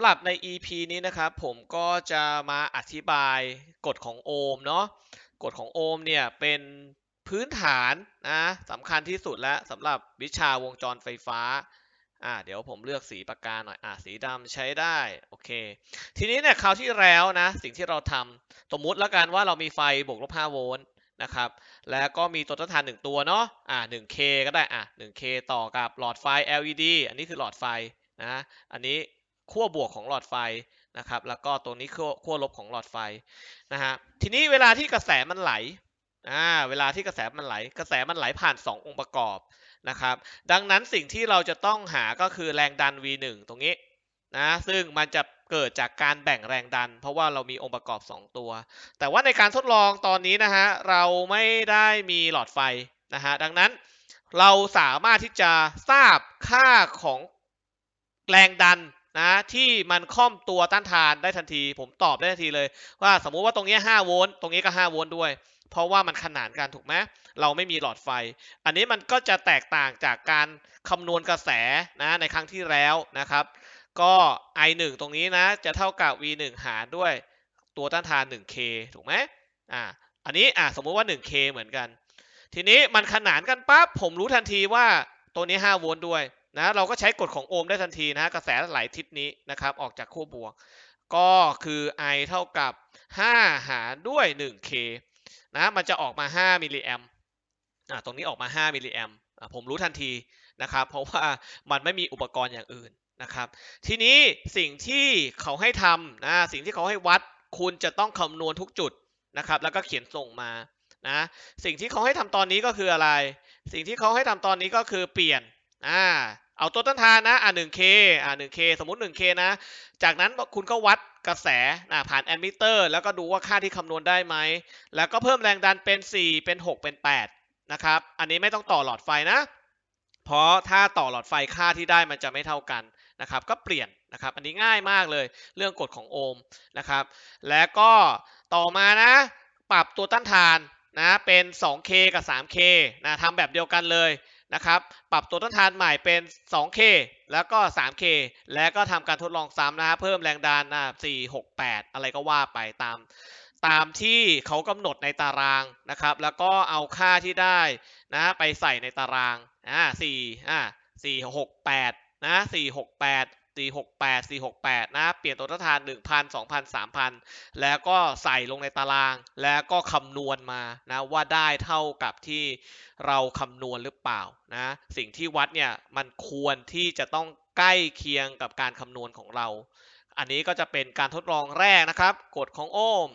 ำหรับใน EP นี้นะครับผมก็จะมาอธิบายกฎของโอห์มเนาะกฎของโอห์มเนี่ยเป็นพื้นฐานนะสำคัญที่สุดแล้วสำหรับวิชาวงจรไฟฟ้าอ่าเดี๋ยวผมเลือกสีปากกาหน่อยอ่าสีดำใช้ได้โอเค ทีนี้เนี่ยคราวที่แล้วนะสิ่งที่เราทำสมมุติแล้วกันว่าเรามีไฟบวกลบ5โวลต์นะครับแล้วก็มีตัวต้านทานหนึ่งตัวเนาะอ่า 1K ก็ได้อะ 1K ต่อกับหลอดไฟ LED อันนี้คือหลอดไฟนะอันนี้ ขั้วบวกของหลอดไฟนะครับ แล้วก็ตัวนี้ขั้วขั้วลบของหลอดไฟนะฮะทีนี้เวลาที่กระแสมันไหลอ่าเวลาที่กระแสมันไหล กระแสมันไหลผ่าน 2 องค์ประกอบนะครับ ดังนั้นสิ่งที่เราจะต้องหาก็คือแรงดัน V1 ตรงนี้นะซึ่งมันจะเกิดจากการแบ่งแรงดัน เพราะว่าเรามีองค์ประกอบ 2 ตัว แต่ว่าในการทดลองตอนนี้นะฮะเราไม่ได้มีหลอดไฟนะฮะดังนั้นเราสามารถที่จะทราบค่าของแรงดัน นะที่มันค่อมตัวต้านทานได้ทันที ผมตอบได้ทันทีเลย ว่าสมมุติว่าตรงนี้5โวลต์ตรงนี้ก็5โวลต์ด้วย เพราะว่ามันขนานกันถูกไหมเราไม่มีหลอดไฟ อันนี้มันก็จะแตกต่างจากการคำนวณกระแสนะในครั้งที่แล้วนะครับ ก็ I1 ตรงนี้นะจะเท่ากับ V1 หารด้วยตัวต้านทาน 1K ถูกไหมอ่าอันนี้อ่าสมมุติว่า 1K เหมือนกัน ทีนี้มันขนานกันปั๊บผมรู้ทันทีว่าตัวนี้5โวลต์ด้วย นะเราก็ใช้กฎของโอห์มได้ทันทีนะกระแสไหลทิศนี้นะครับออกจากขั้วบวก ก็คือ I เท่ากับ 5 หารด้วย 1K นะมันจะออกมา 5 มิลลิแอมอ่าตรงนี้ออกมา 5 มิลลิแอมอ่าผมรู้ทันทีนะครับ เพราะว่ามันไม่มีอุปกรณ์อย่างอื่นนะครับ ทีนี้สิ่งที่เขาให้ทำนะสิ่งที่เขาให้วัดคุณจะต้องคำนวณทุกจุดนะครับ แล้วก็เขียนส่งมานะสิ่งที่เขาให้ทำตอนนี้ก็คืออะไร สิ่งที่เขาให้ทำตอนนี้ก็คือเปลี่ยนอ่า เอาตัวต้านทานนะ อ่า 1K อ่า 1K สมมุติ 1K นะ จากนั้นคุณก็วัดกระแสอ่าผ่านแอมมิเตอร์ แล้วก็ดูว่าค่าที่คำนวณได้ไหม แล้วก็เพิ่มแรงดันเป็น 4 เป็น 6 เป็น 8 นะครับ อันนี้ไม่ต้องต่อหลอดไฟนะ เพราะถ้าต่อหลอดไฟค่าที่ได้มันจะไม่เท่ากันนะครับ ก็เปลี่ยนนะครับ อันนี้ง่ายมากเลยเรื่องกฎของโอห์มนะครับ แล้วก็ต่อมานะ ปรับตัวต้านทานนะเป็น 2K กับ 3K นะทำแบบเดียวกันเลย นะครับ ปรับตัวต้านทานใหม่เป็น 2K แล้วก็ 3K แล้วก็ทำการทดลองซ้ำนะเพิ่มแรงดันนะ4 6 8 อะไรก็ว่าไปตาม ตามที่เขากำหนดในตารางนะครับ แล้วก็เอาค่าที่ได้นะไปใส่ในตารางอ่า4อ่า4 6 8นะ4 6 8 4 6 8 4 6 8 นะ เปลี่ยนตัวต้านทาน 1,000 2,000 3,000 แล้วก็ใส่ลงในตาราง แล้วก็คำนวณมานะว่าได้เท่ากับที่เราคำนวณหรือเปล่านะสิ่งที่วัดเนี่ยมันควรที่จะต้องใกล้เคียงกับการคำนวณของเรา อันนี้ก็จะเป็นการทดลองแรกนะครับกฎของโอห์ม